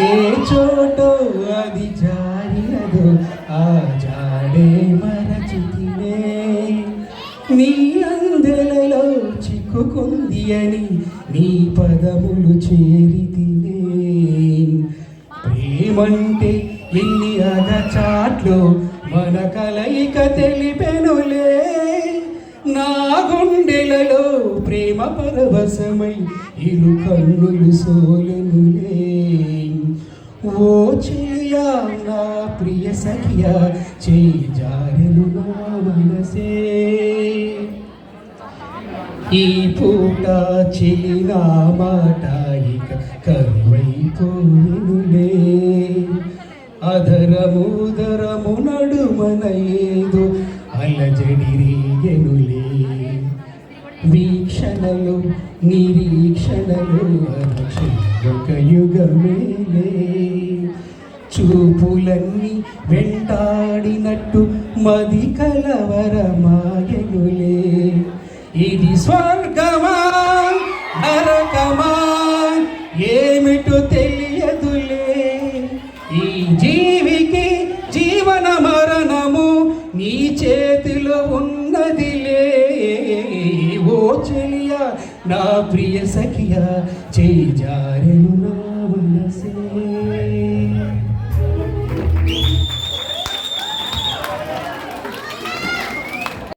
ఏ చోటో అది జారినదో ఆ జాడే మరచితినే నీ అందెలలో చిక్కుకుంది అని నీ పదములు చేరితినే ప్రేమంటే ఎన్ని అగచాట్లు మన కలయిక తెలిపెనులే. నా గుండెలలో ప్రేమ పరవశమై ఇరు కన్నులు సోలనులే ఓ చెయ్యా నా ప్రియ సఖియా చేయి జారెను నా మనసే. ఈ పూట చిలిన మాట ఇక కరువైపోయినులే అధరముదరము నడుమనయేదు అలజడి రేగెనులే వీక్షణలు నిరీక్షణలు ఒక యుగమేలే చూపులన్నీ వెంటాడినట్టు మది కలవరమాయనులే ఇది స్వర్గమా? నరకమా? ఏమిటో తెలియదులే. ఈ జీవికి జీవన మరణము నీ చేతిలో చెలియా నా ప్రియ సఖియా చేయి జారెను.